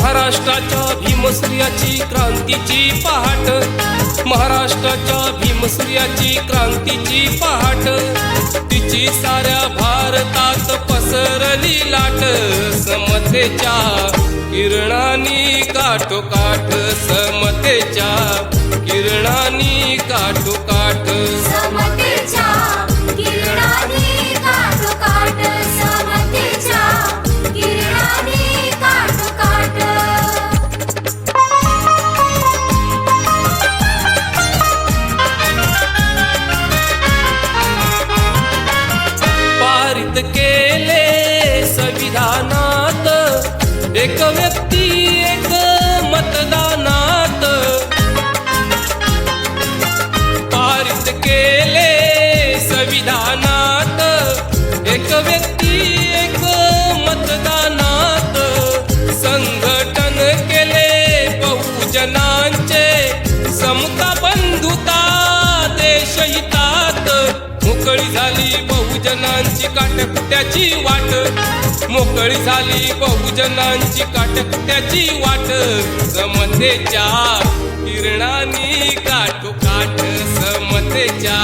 महाराष्ट्राच्या भीमसूर्याची क्रांतीची पहाट. महाराष्ट्राच्या भीमसूर्याची क्रांतीची पहाट. तिची साऱ्या भारतात पसरली लाट. समतेच्या किरणानी काठोकाठ समतेच्या केले संविधानात. एक व्यक्ती बहुजनांची काटकुट्याची वाट? मोकळी झाली बहुजनांची काटकुट्याची वाट? समतेच्या किरणानी काटोकाट समतेच्या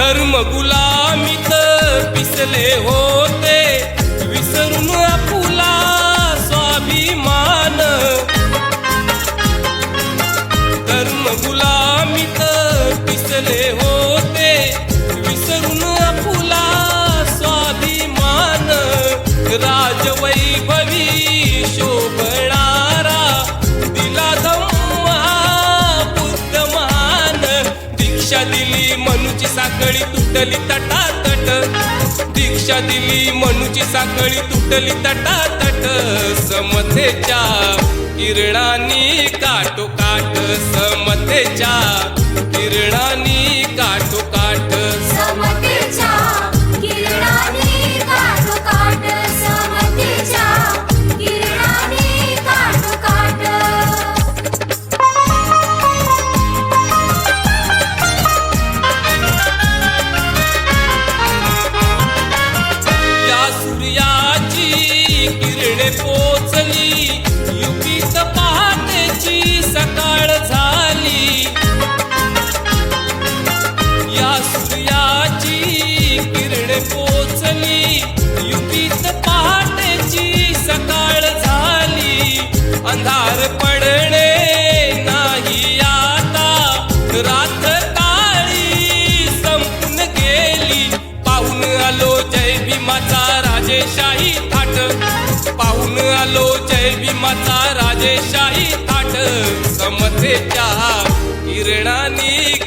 धर्म गुलामीत पिसले होते. विसरून आपुला स्वाभिमान. धर्म गुलाम दीक्षा दिली मनुची साखळी तुटली तटातट. दीक्षा दिली मनुची साखळी तुटली तटातट. समतेच्या किरणानी काटोकाट. समतेच्या किरणानी पोचली. युगीत पहाटेची सकाळ झाली. या सूर्याची किरणे पोचली. युगीत पहाटेची सकाळ झाली. अंधार पडणे नाही आता. रात काळी संपून गेली. पाहून आलो जय भीमाचा राजेश. जय राजेशाही थाट समतेच्या किरणानी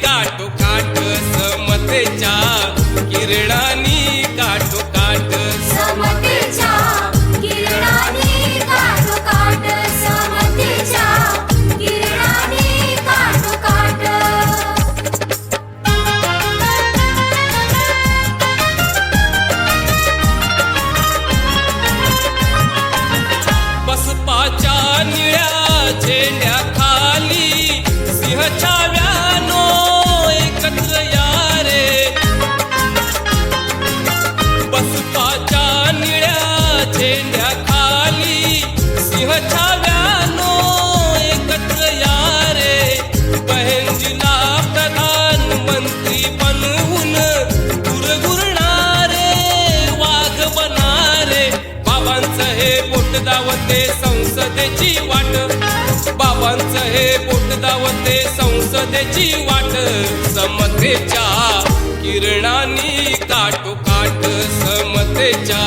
दावते संसदेची वाट. बाबांचं हे बोट दावते संसदेची वाट. समतेच्या किरणानी काठोकाठ समतेच्या